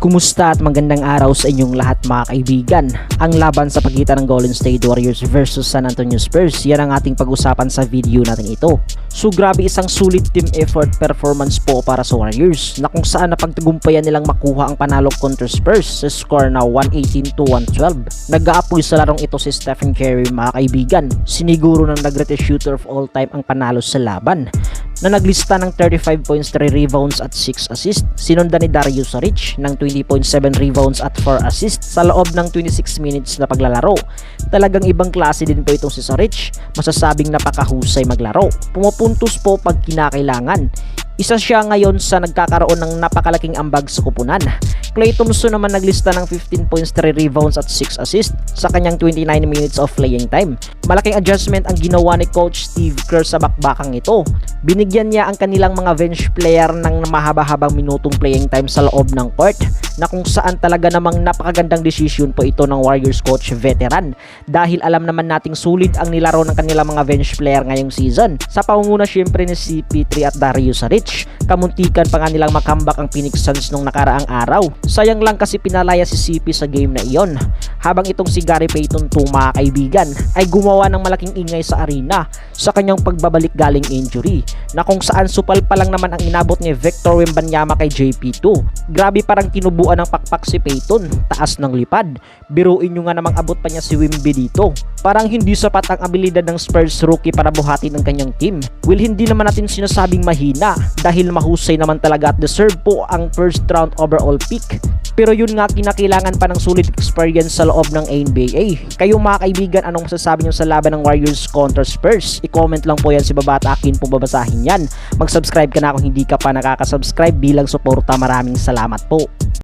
Kumusta at magandang araw sa inyong lahat mga kaibigan. Ang laban sa pagitan ng Golden State Warriors versus San Antonio Spurs, yan ang ating pag-usapan sa video natin ito. So grabe isang sulit team effort performance po para sa Warriors na kung saan napagtagumpayan nilang makuha ang panalo kontra Spurs sa score na 118 to 112. Nag-aapoy sa larong ito si Stephen Curry mga kaibigan. Siniguro ng nag-greatest shooter of all time ang panalo sa laban na naglista ng 35 points, 3 rebounds at 6 assists. Sinundan ni Darius Saric ng 20.7 rebounds at 4 assists sa loob ng 26 minutes na paglalaro. Talagang ibang klase din po itong si Saric, masasabing napakahusay maglaro. Pumupuntos po pag kinakailangan. Isa siya ngayon sa nagkakaroon ng napakalaking ambag sa kupunan. Clay Thompson naman naglista ng 15 points, 3 rebounds at 6 assists sa kanyang 29 minutes of playing time. Malaking adjustment ang ginawa ni Coach Steve Kerr sa bakbakang ito. Binigyan niya ang kanilang mga bench player ng mahaba-habang minutong playing time sa loob ng court na kung saan talaga namang napakagandang decision po ito ng Warriors coach veteran dahil alam naman nating sulit ang nilaro ng kanilang mga bench player ngayong season. Sa pangunguna syempre ni CP3 at Darius Saric, kamuntikan pa nga nilang makambak ang Phoenix Suns nung nakaraang araw. Sayang lang kasi pinalaya si CP sa game na iyon. Habang itong si Gary Payton 2 mga kaibigan ay gumawa ng malaking ingay sa arena sa kanyang pagbabalik galing injury na kung saan supal pa lang naman ang inabot ni Victor Wembanyama kay JP2. Grabe parang tinubuan ng pakpak si Payton, taas ng lipad. Biruin nyo nga namang abot pa niya si Wimby dito. Parang hindi sapat ang abilidad ng Spurs rookie para buhatin ang kanyang team. Will hindi naman natin sinasabing mahina dahil mahusay naman talaga at deserve po ang first round overall pick. Pero yun nga kinakailangan pa ng sulit experience sa loob ng NBA. Kayo mga kaibigan, anong masasabi nyo sa laban ng Warriors kontra Spurs? I-comment lang po yan si Baba at akin po babasahin yan. Mag-subscribe ka na kung hindi ka pa nakaka-subscribe bilang suporta. Maraming salamat po.